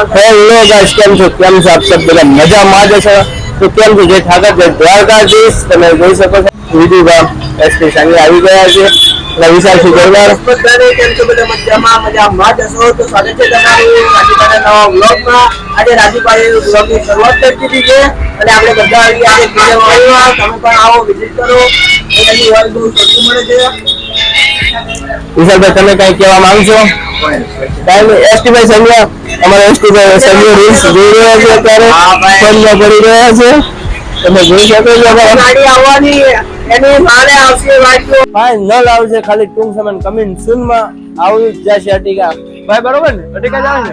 Hello guys કેમ છો? કેમ છો આપ સબ બધા? મજામાં જ છો? તો કેમ છો? જે ઠાકર જે દ્વારકાધીશ. તમે જોઈ શકો છો વિધુભા એસપી સાંગે આવી ગયા છે. અને વિશાલ ગરવાર કેમ છો બધા મજામાં મજામાં જ છો તો સ્વાગત છે તમારું રાજુભાઈના નવા બ્લોગમાં આજે રાજુભાઈએ બ્લોગની શરૂઆત કરી દીધી છે અને આપણે બધા આવી આજે કિલ્લે વાળીમાં તમે પણ આવો વિઝિટ કરો અહીંયાથી વાળી બહુ સસ્તું મળે છે વિશાલભાઈ તમે કઈ કહેવા માંગશો? કઈ નહીં. એસટી ભાઈ સંજ્ઞા અમારા એસટી ભાઈ રીલ્સ જોઈ રહ્યા છે અત્યારે ફોનમાં પડી રહ્યા છે. તમે જોઈ શકો છો અમારા ગાડી આવવાની એની મારે આવશે વાંચ્યો ફાઇનલ આવશે ખાલી ટૂંક સમય કમિંગ સૂનમાં આવી જ જશે અટિકા. ભાઈ બરોબર ને? અટિકા જાવ ને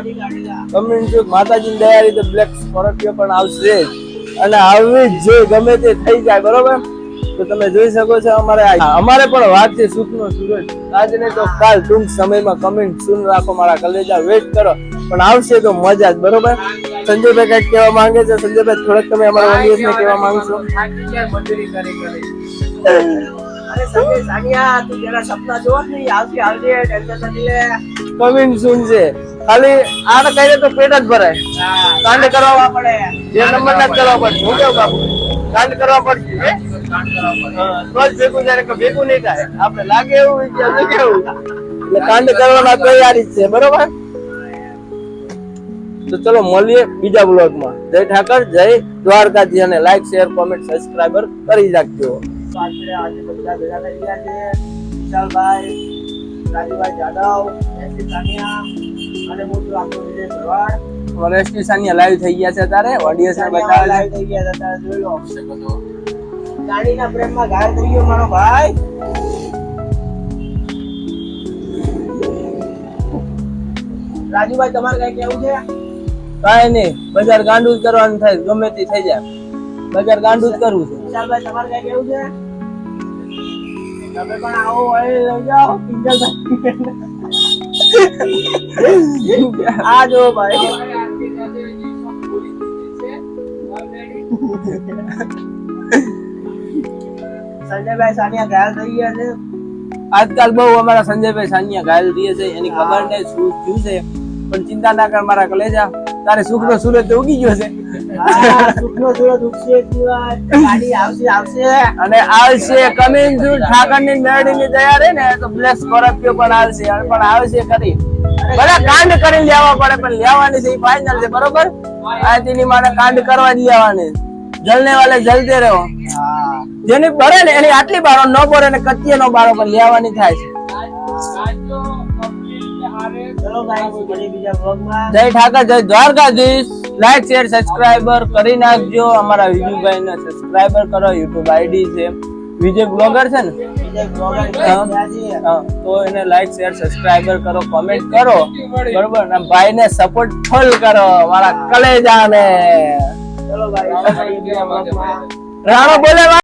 કમિંગ સૂન માતાજીની દયાથી તો બ્લેક સ્કોર્પિયો પણ આવશે જ. અને આવી જ જે ગમે તે થઈ જાય બરોબર? તો તમે જોઈ શકો છો અમારે અમારે પણ વાત છે સુખનો સૂરજ. આજ નહીં તો કાલ ટૂંક સમયમાં કમેન્ટ સુન રાખો મારા કલેજા. વેટ કરો. પણ આવશે તો મજા જ બરોબર? સંજયભાઈ કંઈક કહેવા માંગે છે? સંજયભાઈ થોડોક તમે અમારા ઓડિયન્સને કહેવા માંગશો? કમિંગ સૂન છે. ખાલી આને કહીએ તો પેટ જ ભરાય. કાંડ કરવા પડે. જે નંબર ના જ કરવા પડશે હું કેવું બાપુ? કાંડ કરવા પડશે તો જ ભેગું જાય ભેગું નહીં થાય. આપણે લાગે એવું કેવું એટલે કાંડ કરવાના તૈયારી છે બરોબર? તો ચલો મળીએ બીજા બ્લોગમાં જય ઠાકર જય દ્વારકાજી અને લાઈક શેર કોમેન્ટ સબસ્ક્રાઈબર કરી રાખજો આપણે આજે બધા ભેગા થઈ ગયા છે. વિશાલભાઈ રાજુભાઈ જાદવ એસી સાનિયા અને હું છું વિજય ભરવાડ. એસટી સાનિયા લાઈવ થઈ ગયા છે અત્યારે. ઓડિયન્સ ને સાનિયા બતાવે થઈ ગયા હતા તારે જોઈ લો. ગાડીના પ્રેમમાં ઘાયલ થઈ ગયો મારો ભાઈ. રાજુભાઈ તમારે કઈ કેવું છે? કાંઈ નહીં. બજાર ગાંડું જ કરવાનું થાય ગમે તે થઈ જાય. બજાર ગાંડું જ કરવું છે. વિશાલભાઈ તમારે કઈ કેવું છે? તમે પણ આવો હોય લઈ જાઓ. કિંજલભાઈ આ જો ભાઈ. સંજયભાઈ સાનિયા ઘાયલ થઈ ગયા છે. આજકાલ બહુ અમારા સંજયભાઈ સાનિયા ઘાયલ થઈએ છે. એની ખબર નહીં શું થયું છે. પણ ચિંતા ના કર મારા કલેજા. તારે સુખ નો સૂરજ તો ઉગી ગયો છે. સુખનો સૂરજ ઉગશે ગાડી આવશે આવશે. અને આવશે કમિંગ સૂન ઠાકરની મેરડી ની તો બ્લેક સ્કોર્પિયો પણ આવશે અને પણ આવશે ખરી. બધા કાંડ કરી લેવા પડે પણ લેવાની છે ફાઇનલ છે બરોબર? આ તેની મારે કાંડ કરવા જ લેવાની. જલને વાલે જલતે રહો. જેની ભરે ને એની આટલી બારો ન ભરે ને કત્ય નો બારો પણ લેવાની થાય છે. જય ઠાકર જય દ્વારકાધીશ. લાઈક શેર સબસ્ક્રાઇબર કરી નાખજો. અમારા વિજયભાઈ ને સબસ્ક્રાઇબર કરો યુટ્યુબ આઈડી છે. વિજય બ્લોગર છે ને? તો એને લાઈક શેર સબસ્ક્રાઇબર કરો કોમેન્ટ કરો. બરોબર? ને ભાઈ ને સપોર્ટ ફૂલ કરો મારા કલેજા ને. રાણો બોલે